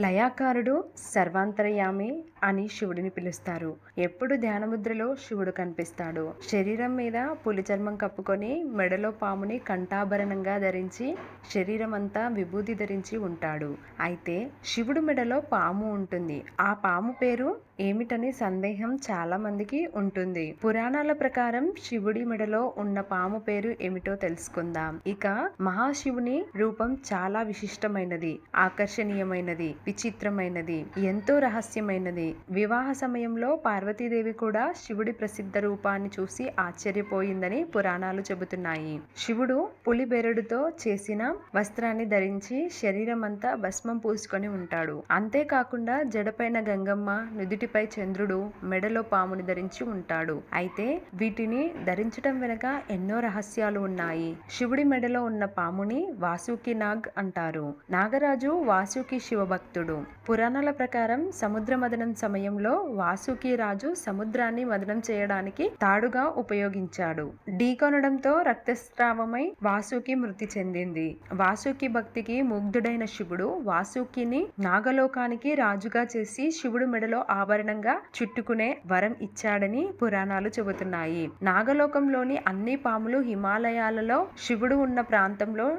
లయాకారుడు సర్వాంతర్యామి అని శివుడిని పిలుస్తారు. ఎప్పుడు ధ్యానముద్రలో శివుడు కనిపిస్తాడు? శరీరం మీద పులి చర్మం కప్పుకొని మెడలో పాముని కంఠాభరణంగా ధరించి శరీరం అంతా విభూతి ధరించి ఉంటాడు. అయితే శివుడు మెడలో పాము ఉంటుంది. ఆ పాము పేరు ఏమిటని సందేహం చాలా మందికి ఉంటుంది. పురాణాల ప్రకారం శివుడి మెడలో ఉన్న పాము పేరు ఏమిటో తెలుసుకుందాం. ఇక మహాశివుని రూపం చాలా విశిష్టమైనది ఆకర్షణీయమైనది. విచిత్రమైనది ఎంతో రహస్యమైనది. వివాహ సమయంలో పార్వతీదేవి కూడా శివుడి ప్రసిద్ధ రూపాన్ని చూసి ఆశ్చర్యపోయిందని పురాణాలు చెబుతున్నాయి. శివుడు పులి బెరడుతో చేసిన వస్త్రాన్ని ధరించి శరీరం అంతా భస్మం పూసుకొని ఉంటాడు. అంతేకాకుండా జడపైన గంగమ్మ నుదుటిపై చంద్రుడు మెడలో పాముని ధరించి ఉంటాడు. అయితే వీటిని ధరించటం వెనుక ఎన్నో రహస్యాలు ఉన్నాయి. శివుడి మెడలో ఉన్న పాముని వాసుకి నాగ్ అంటారు. నాగరాజు వాసుకి శివభక్తి భక్తుడు. పురాణాల ప్రకారం సముద్ర మదనం సమయంలో వాసుకి రాజు సముద్రాన్ని మదనం చేయడానికి తాడుగా ఉపయోగించాడు. ఢీకొనడంతో రక్తస్రావమై వాసుకి మృతి చెందింది. వాసుకి భక్తికి ముగ్ధుడైన శివుడు వాసుకిని నాగలోకానికి రాజుగా చేసి శివుడు మెడలో ఆభరణంగా చుట్టుకునే వరం ఇచ్చాడని పురాణాలు చెబుతున్నాయి. నాగలోకంలోని అన్ని పాములు హిమాలయాలలో శివుడు ఉన్న ప్రాంతంలో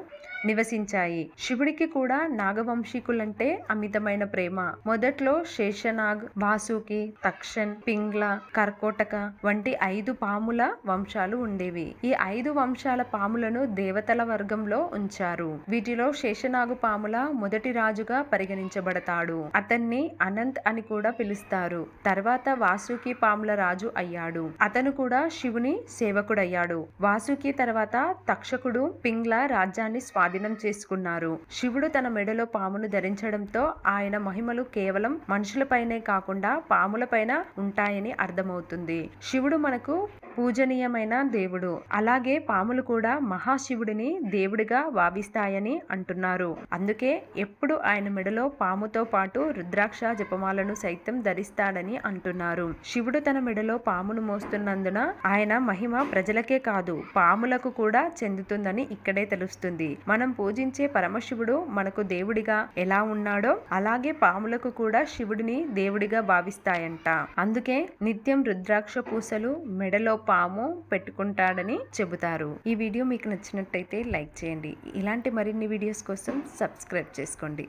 నివసించాయి. శివుడికి కూడా నాగవంశీకులంటే అమితమైన ప్రేమ. మొదట్లో శేషనాగ్ వాసుకి తక్షన్ పింగ్ల కర్కోటక వంటి ఐదు పాముల వంశాలు ఉండేవి. ఈ ఐదు వంశాల పాములను దేవతల వర్గంలో ఉంచారు. వీటిలో శేషనాగు పాముల మొదటి రాజుగా పరిగణించబడతాడు. అతన్ని అనంత్ అని కూడా పిలుస్తారు. తర్వాత వాసుకి పాముల రాజు అయ్యాడు. అతను కూడా శివుని సేవకుడయ్యాడు. వాసుకి తర్వాత తక్షకుడు పింగ్ల రాజ్యాన్ని స్వాధీనం చేసుకున్నారు. శివుడు తన మెడలో పామును ధరించడంతో ఆయన మహిమలు కేవలం మనుషులపైనే కాకుండా పాములపైన ఉంటాయని అర్థమవుతుంది. శివుడు మనకు పూజనీయమైన దేవుడు. అలాగే పాములు కూడా మహాశివుడిని దేవుడిగా భావిస్తాయని అంటున్నారు. అందుకే ఎప్పుడు ఆయన మెడలో పాముతో పాటు రుద్రాక్ష జపమాలను సైతం ధరిస్తాడని అంటున్నారు. శివుడు తన మెడలో పామును మోస్తున్నందున ఆయన మహిమ ప్రజలకే కాదు పాములకు కూడా చెందుతుందని ఇక్కడే తెలుస్తుంది. మనం పూజించే పరమశివుడు మనకు దేవుడిగా ఎలా ఉన్నాడో అలాగే పాములకు కూడా శివుడిని దేవుడిగా భావిస్తాయంట. అందుకే నిత్యం రుద్రాక్ష పూసలు మెడలో పాము పెట్టుకుంటాడని చెబుతారు. ఈ వీడియో మీకు నచ్చినట్టయితే లైక్ చేయండి. ఇలాంటి మరిన్ని వీడియోస్ కోసం సబ్స్క్రైబ్ చేసుకోండి.